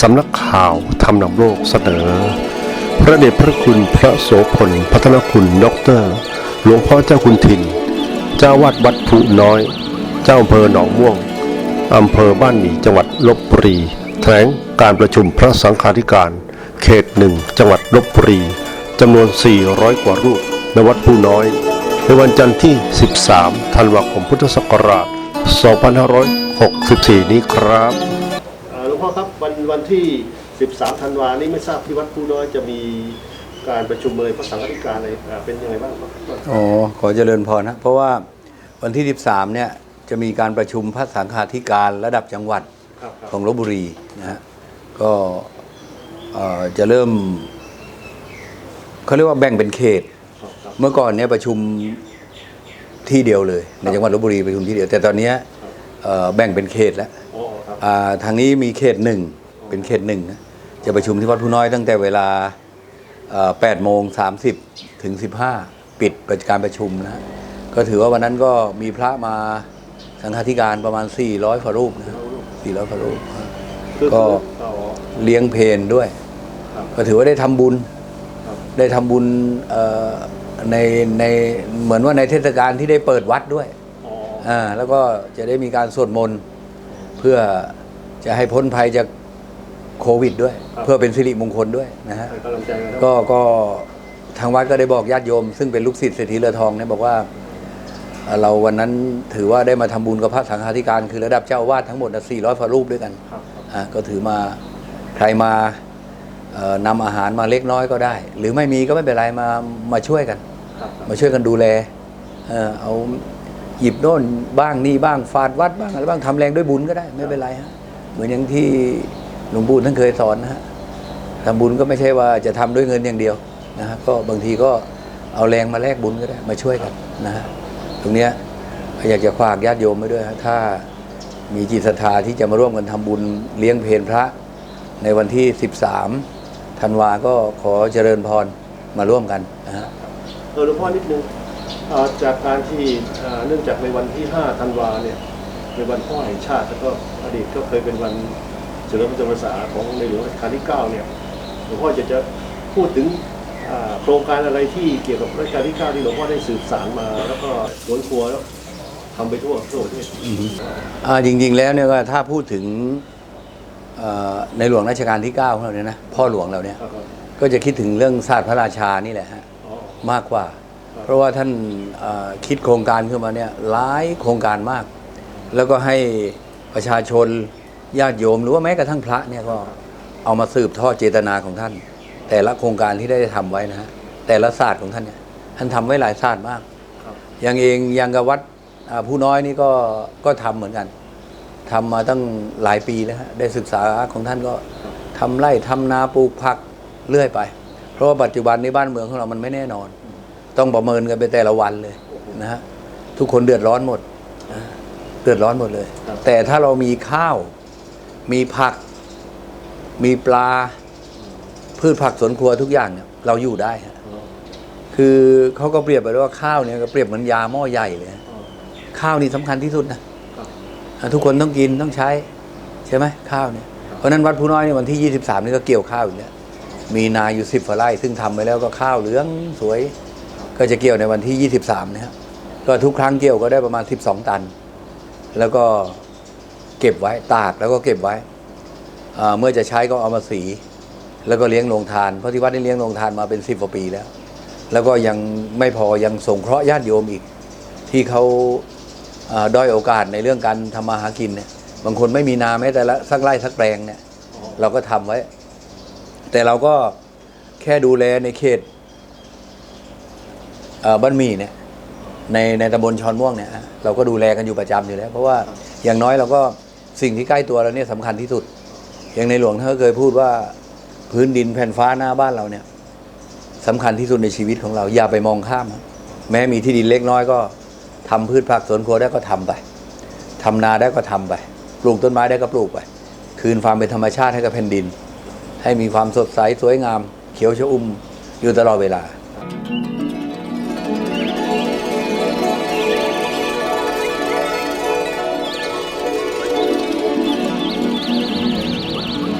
สำนักข่าวทำนำโลกเสนอ พระเดชพระคุณพระโสพลพัฒนคุณด็อกเตอร์ หลวงพ่อเจ้าคุณถิ่นเจ้าวัดวัดผูน้อย เจ้าอำเภอหนองม่วงอำเภอบ้านหมี่จังหวัดลบบุรีแถลงการประชุมพระสังฆาธิการ เขตหนึ่งจังหวัดลบบุรีจำนวน 400 กว่ารูปในวัดผู้น้อย ในวันจันทร์ที่ 13 ธันวาคมพุทธศักราช 2564 นี้ครับอ่าหล วงพ่อครับวันวันที่ 13 ธันวานี้ไม่ทราบที่วัดผู้น้อยจะมีการประชุมเลยพระสังฆาธิการอะไรอ่าเป็นยังไงบ้างครับอ๋อขอเจริญพรนะเพราะว่าวันที่ 13 เนี่ยจะมีการประชุมพระสังฆาธิการระดับจังหวัดครับครับของลบบุรีนะฮะก็เอ่อจะเริ่มเขาเรียกว่าแบ่งเป็นเขต ครับครับ เมื่อก่อนเนี่ยประชุมที่เดียวเลย ในจังหวัดลบบุรีประชุมที่เดียว แต่ตอนเนี้ยเอ่อแบ่งเป็นเขตแล้ว อ๋อครับ อ่าทางนี้มีเขตหนึ่งเป็นเขตหนึ่งนะจะประชุมที่วัดผู้น้อยตั้งแต่เวลา8โมง30 ถึง 15 ปิดการประชุมนะก็ถือว่าวันนั้นก็มีพระมาสังฆาธิการประมาณ 400ฝ่ารูปนะ400ฝ่ารูปคือก็อ๋อเลี้ยงเพนด้วยครับก็ถือว่าได้ทำบุญครับได้ทำบุญเอ่อในในเหมือนว่าในเทศกาลที่ได้เปิดวัดด้วยอ๋ออ่าแล้วก็จะได้มีการสวดมนต์ เพื่อจะให้พ้นภัยจากโควิดด้วยเพื่อเป็นสิริมงคลด้วยนะฮะ ให้กำลังใจกันนะก็ก็ทางวัดก็ได้บอกญาติโยม ซึ่งเป็นลูกศิษย์เศรษฐีเรือทองเนี่ยบอกว่าเอ่อเราวันนั้นถือว่าได้มาทำบุญกับพระสังฆาธิการ คือระดับเจ้าอาวาสทั้งหมดสี่ร้อยพระรูปด้วยกันครับครับอ่าก็ถือมาใครมาเอ่อนำอาหารมาเล็กน้อยก็ได้ หรือไม่มีก็ไม่เป็นไรมามาช่วยกัน ครับครับมาช่วยกันดูแลเออเอา หยิบโน่นบ้างนี่บ้างฟาดวัดบ้างอะไรบ้างทำแรงด้วยบุญก็ได้ ไม่เป็นไรฮะเหมือนอย่างที่หลวงปู่ท่านเคยสอนนะฮะทำบุญก็ไม่ใช่ว่าจะทำด้วยเงินอย่างเดียวนะฮะก็บางทีก็เอาแรงมาแลกบุญก็ได้มาช่วยกันนะฮะตรงเนี้ยอยากจะฝากญาติโยมไว้ด้วยฮะถ้ามีจิตศรัทธาที่จะมาร่วมกันทำบุญเลี้ยงเพลพระ ในวันที่ 13ธันวาก็ขอเจริญพรมาร่วมกันนะฮะเออหลวงพ่อนิดนึง จากการที่อ่าเนื่องจากในวันที่ 5 ธันวาเนี่ยในวันพ่อแห่งชาติแล้วก็อดีตก็เคยเป็นวันเฉลิมพระชนมพรรษาของในหลวงรัชกาลที่ 9 เนี่ยหลวงพ่อจะจะพูดถึงอ่าโครงการอะไรที่เกี่ยวกับรัชกาลที่ 9 ที่หลวงพ่อได้สืบสานมา แล้วก็สวนครัวแล้วทำไปทั่วทั่วประเทศอ่าจริง ๆ แล้วเนี่ยก็ถ้าพูดถึงเอ่อในหลวงรัชกาลที่ 9 ของเราเนี่ยนะพ่อหลวงเราเนี่ยครับก็จะคิดถึงเรื่องศาสตร์พระราชานี่แหละฮะอ๋อมากกว่าครับ เพราะว่าท่านคิดโครงการขึ้นมาเนี่ยหลายโครงการมาก แล้วก็ให้ประชาชนญาติโยมหรือว่าแม้กระทั่งพระเนี่ยก็เอามาสืบทอดเจตนาของท่าน แต่ละโครงการที่ได้ทำไว้นะฮะแต่ละศาสตร์ของท่านเนี่ยท่านทำไว้หลายศาสตร์มากอย่างเองอย่างกับวัดผู้น้อยนี่ก็ก็ทำเหมือนกันทำมาตั้งหลายปีแล้วฮะได้ศึกษาของท่านก็ทำไร่ทำนาปลูกผักเรื่อยไป เพราะว่าปัจจุบันในบ้านเมืองของเรามันไม่แน่นอน ต้องประเมินกันไปแต่ละวันเลยนะฮะทุกคนเดือดร้อนหมดนะฮะเดือดร้อนหมดเลยครับแต่ถ้าเรามีข้าว มีผัก มีปลา พืชผักสวนครัวทุกอย่างเนี่ยเราอยู่ได้ฮะอ๋อคือเขาก็เปรียบไปว่าข้าวเนี่ยก็เปรียบเหมือนยาหม้อใหญ่เลยฮะอ๋อข้าวนี่สำคัญที่สุดนะครับอะทุกคนต้องกินต้องใช้ ใช่ไหมข้าวเนี่ย เพราะฉะนั้นวัดผู้น้อยในวันที่ 23 นี่ก็เกี่ยวข้าวอยู่แล้วมีนาอยู่สิบฝาไร่ซึ่งทำไปแล้วก็ข้าวเหลืองสวย ก็จะเกี่ยวในวันที่ 23นะครับก็ทุกครั้งเกี่ยวก็ได้ประมาณ 12 ตัน แล้วก็เก็บไว้ตากแล้วก็เก็บไว้ เมื่อจะใช้ก็เอามาสี แล้วก็เลี้ยงโรงทาน เพราะที่วัดได้เลี้ยงโรงทานมาเป็นสิบกว่าปีแล้ว แล้วก็ยังไม่พอยังส่งเคราะห์ญาติโยมอีก ที่เขาด้อยโอกาสในเรื่องการทำมาหากินเนี่ยบางคนไม่มีนาแม้แต่ละสักไร่สักแปลงเนี่ยเราก็ทำไว้ แต่เราก็แค่ดูแลในเขต บ้านมีเนี่ยในในตำบลชอนม่วงเนี่ยเราก็ดูแลกันอยู่ประจำอยู่แล้ว เพราะว่าอย่างน้อยเราก็สิ่งที่ใกล้ตัวเราเนี่ยสำคัญที่สุด อย่างในหลวงท่านก็เคยพูดว่าพื้นดินแผ่นฟ้าหน้าบ้านเราเนี่ยสำคัญที่สุดในชีวิตของเรา อย่าไปมองข้าม แม้มีที่ดินเล็กน้อยก็ทำพืชผักสวนครัวได้ก็ทำไปทำนาได้ก็ทำไป ปลูกต้นไม้ได้ก็ปลูกไป คืนความเป็นธรรมชาติให้กับแผ่นดิน ให้มีความสดใสสวยงาม เขียวชอุ่มอยู่ตลอดเวลา